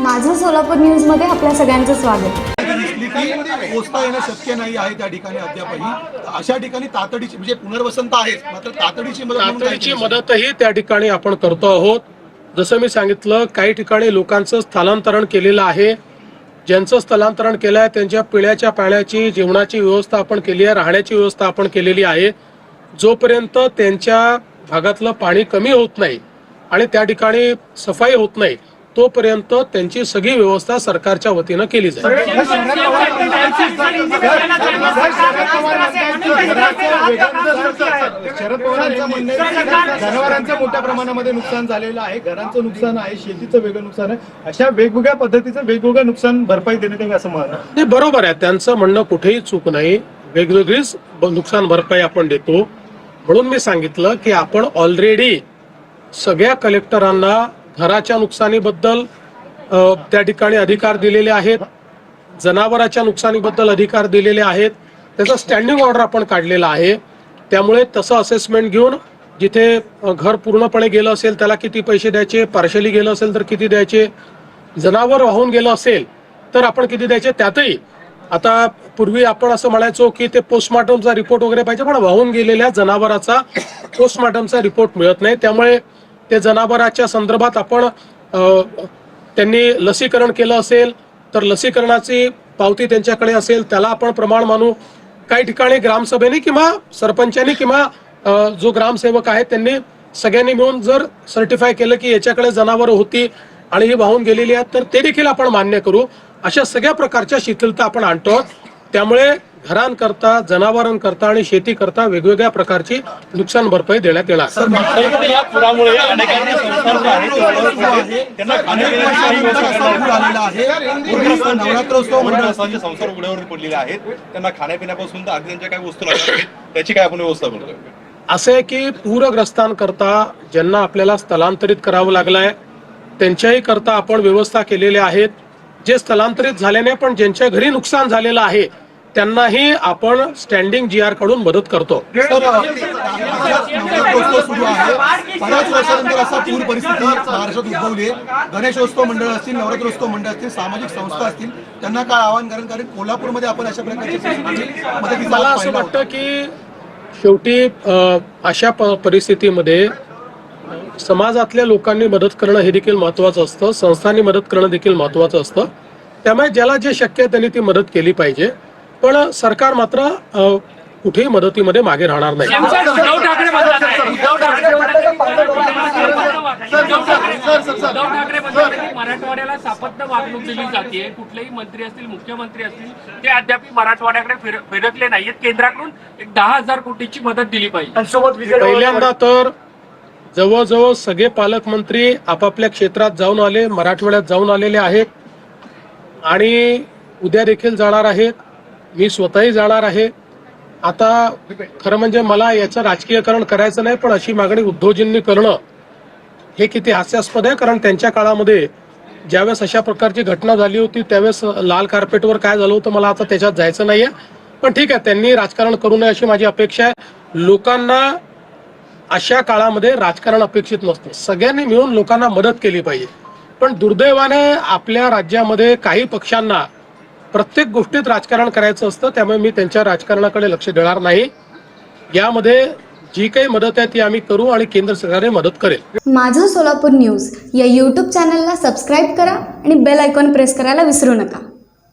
माझं सोलापूर न्यूजमध्ये आपल्या सगळ्यांचं स्वागत. पोचता येणं शक्य नाही आहे त्या ठिकाणी अद्यापही. अशा ठिकाणी तातडीची म्हणजे पुनर्वसन तर आहेच मात्र तातडीची मदत म्हणून काय तातडीची केलं? मदतही त्या ठिकाणी आपण करतो आहोत. जसं मी सांगितलं काही ठिकाणी लोकांचं स्थलांतरण केलेलं आहे. ज्यांचं स्थलांतरण केलं आहे त्यांच्या पिण्याच्या पाण्याची जेवणाची व्यवस्था आपण केली आहे राहण्याची व्यवस्था आपण केलेली आहे. जोपर्यंत त्यांच्या भागातलं पाणी कमी होत नाही आणि त्या ठिकाणी सफाई होत नाही तोपर्यंत त्यांची सगळी व्यवस्था सरकारच्या वतीनं केली जाईल. शरद पवारांचं म्हणणं आहे की जनावरांचं मोठ्या प्रमाणामध्ये नुकसान झालेलं आहे. घरांचं नुकसान आहे. शेतीचं वेगळं नुकसान आहे. अशा वेगवेगळ्या पद्धतीचं वेगवेगळं नुकसान भरपाई देण्यात येईल असं म्हणणं. नाही बरोबर आहे. त्यांचं म्हणणं कुठेही चूक नाही. वेगवेगळीच नुकसान भरपाई आपण देतो. म्हणून मी सांगितलं की आपण ऑलरेडी सगळ्या कलेक्टरांना घराच्या नुकसानीबद्दल त्या ठिकाणी अधिकार दिलेले आहेत. जनावराच्या नुकसानीबद्दल अधिकार दिलेले आहेत. त्याचा स्टँडिंग ऑर्डर आपण काढलेला आहे. त्यामुळे तसं असेसमेंट घेऊन जिथे घर पूर्णपणे गेलं असेल त्याला किती पैसे द्यायचे पार्शली गेलं असेल तर किती द्यायचे जनावर वाहून गेलं असेल तर आपण किती द्यायचे त्यातही. आता पूर्वी आपण असं म्हणायचो की ते पोस्टमार्टमचा रिपोर्ट वगैरे पाहिजे पण वाहून गेलेल्या जनावराचा पोस्टमार्टमचा रिपोर्ट मिळत नाही. त्यामुळे ते जनावराच्या संदर्भात आपण त्यांनी लसीकरण केलं असेल तर लसीकरणाची पावती त्यांच्याकडे असेल त्याला आपण प्रमाण मानू. काही ठिकाणी ग्रामसभेने किंवा सरपंचांनी किंवा जो ग्रामसेवक आहे त्यांनी सगळ्यांनी मिळून जर सर्टिफाय केलं की याच्याकडे जनावरं होती आणि ही वाहून गेलेली आहेत तर ते देखील आपण मान्य करू. अशा सगळ्या प्रकारच्या शिथिलता आपण आणतो. त्यामुळे घरांकरता जनावरांकरता आणि शेतीकरता वेगवेगळ्या प्रकारची नुकसान भरपाई देण्यात येणार. नवरात्रोत्सव संसार पडलेले आहेत. त्यांना खाण्यापिण्यापासून तर अगदी वस्तू त्याची काय आपण व्यवस्था करतोय? असं आहे की पूरग्रस्तांकरता ज्यांना आपल्याला स्थलांतरित करावं लागलंय त्यांच्याही करता आपण व्यवस्था केलेल्या आहेत. जे स्थलांतरित झाल्याने पण ज्यांच्या घरी नुकसान झालेलं आहे त्यांनाही आपण स्टँडिंग जी आरकडून मदत करतो. तर राज्यात नवरात्रोत्सव सुरू आहे. बऱ्याच वर्षानंतर असा पूर परिस्थिती महाराष्ट्रात उद्भवली आहे. गणेशोत्सव मंडळ असतील नवरात्रोत्सव मंडळ असतील सामाजिक संस्था असतील त्यांना काय आवाहन करेन कारण कोल्हापूरमध्ये आपण अशा प्रकारची मला असं वाटतं की शेवटी अशा परिस्थितीमध्ये समाजातल्या लोकांनी मदत करणं हे देखील महत्वाचं असतं. संस्थांनी मदत करणं देखील महत्वाचं असतं. त्यामुळे ज्याला जे शक्य आहे त्यांनी ती मदत केली पाहिजे. पण सरकार मात्र कुठेही मदतीमध्ये मागे राहणार नाही मराठवाड्याला सापत्य वागणूक दिली जाते कुठलेही मंत्री असतील मुख्यमंत्री असतील ते अद्याप मराठवाड्याकडे फिर- फिरकले नाहीत केंद्राकडून एक दहा हजार कोटीची मदत दिली पाहिजे पहिल्यांदा तर जवळजवळ सगळे पालकमंत्री आपापल्या क्षेत्रात जाऊन आले मराठवाड्यात जाऊन आलेले आहेत आणि उद्या देखील जाणार आहेत मी स्वतःही जाणार आहे. आता खरं म्हणजे मला याचं राजकीयकरण करायचं नाही पण अशी मागणी उद्धवजींनी करणं हे किती हास्यास्पद आहे कारण त्यांच्या काळामध्ये ज्यावेळेस अशा प्रकारची घटना झाली होती त्यावेळेस लाल कार्पेटवर काय झालं होतं मला आता त्याच्यात जायचं नाहीये. पण ठीक आहे त्यांनी राजकारण करू नये अशी माझी अपेक्षा आहे. लोकांना अशा काळामध्ये राजकारण अपेक्षित नसतं. सगळ्यांनी मिळून लोकांना मदत केली पाहिजे. पण दुर्दैवाने आपल्या राज्यामध्ये काही पक्षांना प्रत्येक गोष्टीत राजकारण करायचं असतं त्यामुळे मी त्यांच्या राजकारणाकडे लक्ष देणार नाही. यामध्ये जी काही मदत आहे ती आम्ही करू आणि केंद्र सरकारने मदत करेल. माझं सोलापूर न्यूज या यूट्यूब चॅनलला सबस्क्राईब करा आणि बेल आयकॉन प्रेस करायला विसरू नका.